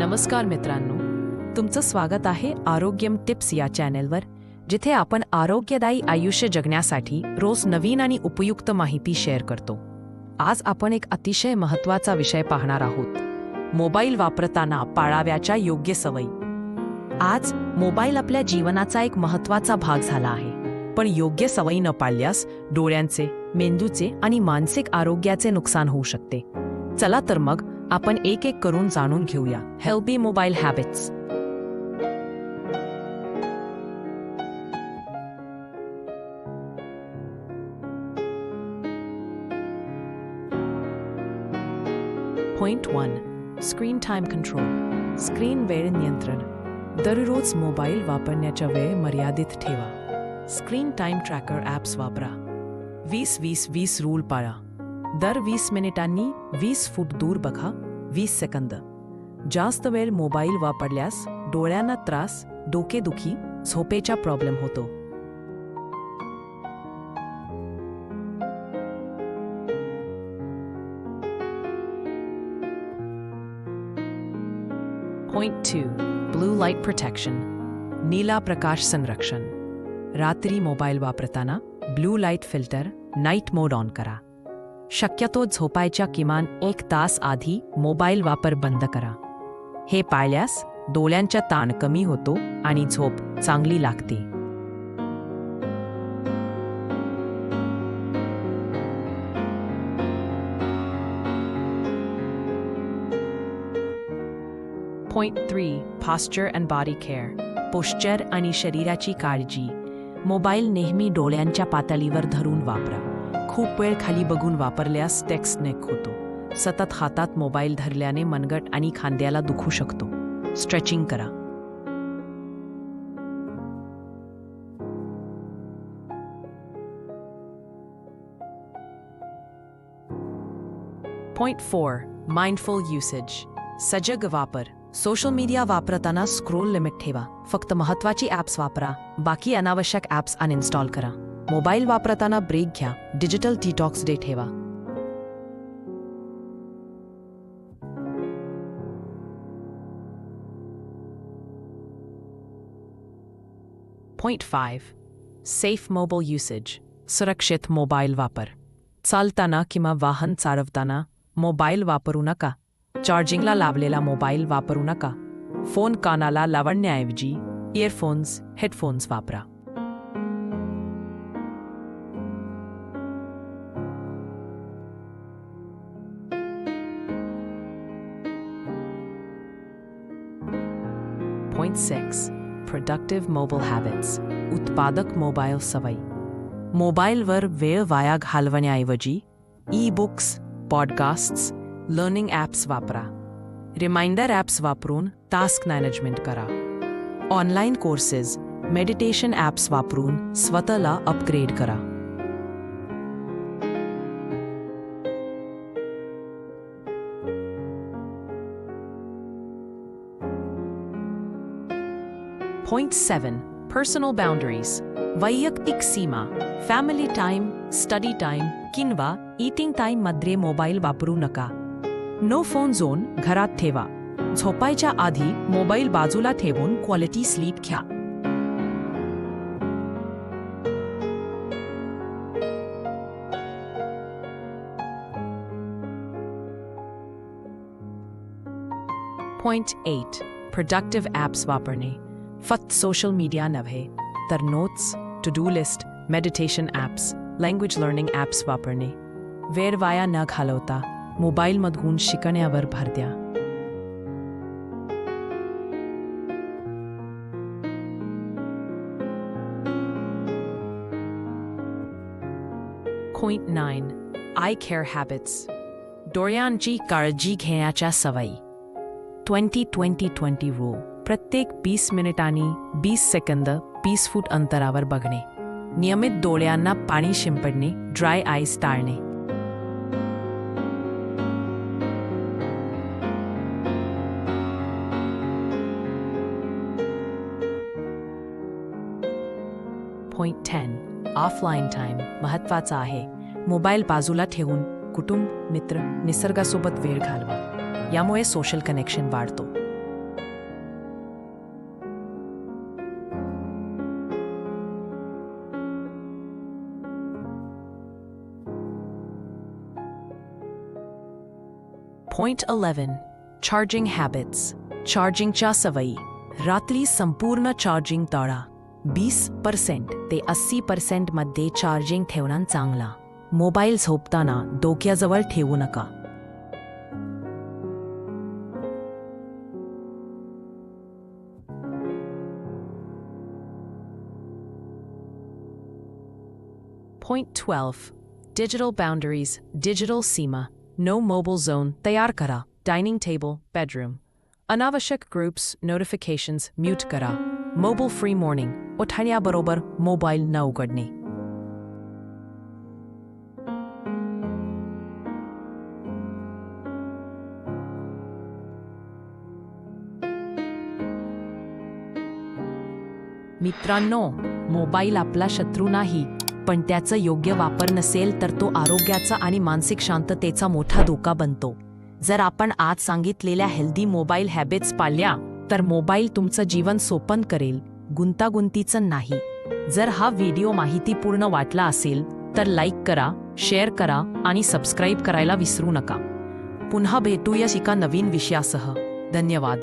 नमस्कार मित्रांनो. तुमचं स्वागत आहे आरोग्यम टिप्स या चॅनेलवर जिथे आपण आरोग्यदायी आयुष्य जगण्यासाठी रोज नवीन आणि उपयुक्त माहिती शेअर करतो. आज आपण एक अतिशय महत्त्वाचा विषय पाहणार आहोत. मोबाईल वापरताना पाळाव्याच्या योग्य सवयी. आज मोबाईल आपल्या जीवनाचा एक महत्त्वाचा भाग झाला आहे पण योग्य सवयी न पाळल्यास डोळ्यांचे मेंदूचे आणि मानसिक आरोग्याचे नुकसान होऊ शकते. चला तर मग आपण एक एक करून जाणून घेऊया. Healthy mobile habits point one screen time control screen वेळ नियंत्रण. दररोज मोबाईल वापरण्याच्या वेळ मर्यादित ठेवा. स्क्रीन टाइम ट्रॅकर ॲप्स वापरा. वीस वीस वीस रूल पाळा. दर वीस मिनिटांनी वीस फूट दूर बघा, वीस सेकंद. जास्त वेळ मोबाईल वापरल्यास डोळ्यांना त्रास, डोकेदुखी, झोपेचा प्रॉब्लेम होतो. Point two blue light protection नीला प्रकाश संरक्षण. रात्री मोबाईल वापरताना blue light filter night mode on करा. शक्यतो झोपायच्या किमान एक तास आधी मोबाईल वापर बंद करा. हे पाळल्यास डोळ्यांचा ताण कमी होतो आणि झोप चांगली लागते. Point three posture and body care posture आणि शरीराची काळजी. मोबाईल नेहमी डोळ्यांच्या पातळीवर धरून वापरा. खूप वेळ खाली बघून वापरल्यास टेक्स्ट नेक होतो. सतत हातात मोबाईल धरल्याने मनगट आणि खांद्याला दुखू शकतो. स्ट्रेचिंग करा. पॉइंट फोर माइंडफुल युसेज सजग वापर. सोशल मीडिया वापरताना स्क्रोल लिमिट ठेवा. फक्त महत्वाची ॲप्स वापरा. बाकी अनावश्यक ॲप्स अनइन्स्टॉल करा. मोबाईल वापरताना ब्रेक घ्या. डिजिटल डिटॉक्स डे ठेवा. Point five safe mobile usage सुरक्षित मोबाईल वापर चालताना किंवा वाहन चालवताना मोबाईल वापरू नका चार्जिंगला लावलेला मोबाईल वापरू नका फ़ोन कानाला लावण्याऐवजी इयरफोन्स हेडफोन्स वापरा सिक्स प्रोडक्टिव्ह मोबाईल हॅबिट्स उत्पादक मोबाईल सवयी मोबाईलवर वेळ वाया घालवण्याऐवजी e books podcasts learning apps वापरा रिमाइंडर ॲप्स वापरून टास्क मॅनेजमेंट करा ऑनलाईन कोर्सेस मेडिटेशन ॲप्स वापरून स्वतःला अपग्रेड करा पॉइंट सेवन पर्सनल बाउंडरीज वैयक्तिक सीमा फॅमिली टाइम स्टडी टाइम किंवा ईटिंग टाइम मध्ये मोबाईल वापरू नका नो फोन झोन घरात ठेवा झोपायच्या आधी मोबाईल बाजूला ठेवून क्वालिटी स्लीप घ्या पॉइंट एट प्रोडक्टिव्ह ॲप्स वापरणे Social media नव्हे तर notes to do list meditation apps language learning apps वापरणे। वेळ वाया न घालवता मोबाईलमधून शिकण्यावर भर द्या। Point nine eye care habits डोळ्यांची काळजी घेण्याच्या सवयी। ट्वेंटी ट्वेंटी ट्वेंटी रो प्रत्येक बीस मिनिटांनी वीस सेकंद बीस फूट अंतरावर बघणे. नियमित डोळ्यांना पाणी शिंपडणे ड्राय आईस टाळणे. पॉईंट टेन ऑफलाईन टाईम महत्त्वाचा आहे. मोबाईल बाजूला ठेवून कुटुंब मित्र निसर्गासोबत वेळ घालवा. यामुळे सोशल कनेक्शन वाढतो. पॉइंट अलेव्हन चार्जिंग हॅबिट्स चार्जिंगच्या सवयी रात्री संपूर्ण चार्जिंग टाळा वीस पर्सेंट ते अस्सी पर्सेंटमध्ये चार्जिंग ठेवणं चांगला मोबाईल झोपताना डोक्याजवळ ठेवू नका Point 12. Digital boundaries, digital सीमा, no mobile zone तयार करा, dining table, bedroom. अनावश्यक ग्रुप्स, notifications, mute करा. Mobile free morning, उठण्याबरोबर मोबाईल न उघडणे. मित्रांनो मोबाईल आपला शत्रू नाही पण त्याचा योग्य वापर नसेल तर तो आरोग्याचा आणि मानसिक शांततेचा मोठा धोका बनतो. जर आपण आज सांगितलेल्या हेल्दी मोबाईल हॅबिट्स पाळल्या तर मोबाईल तुमचं जीवन सोपन करेल गुंतागुंतीचं नाही. जर हा व्हिडिओ माहितीपूर्ण वाटला असेल तर लाईक करा शेअर करा आणि सबस्क्राईब करायला विसरू नका. पुन्हा भेटूया एका नवीन विषयासह. धन्यवाद.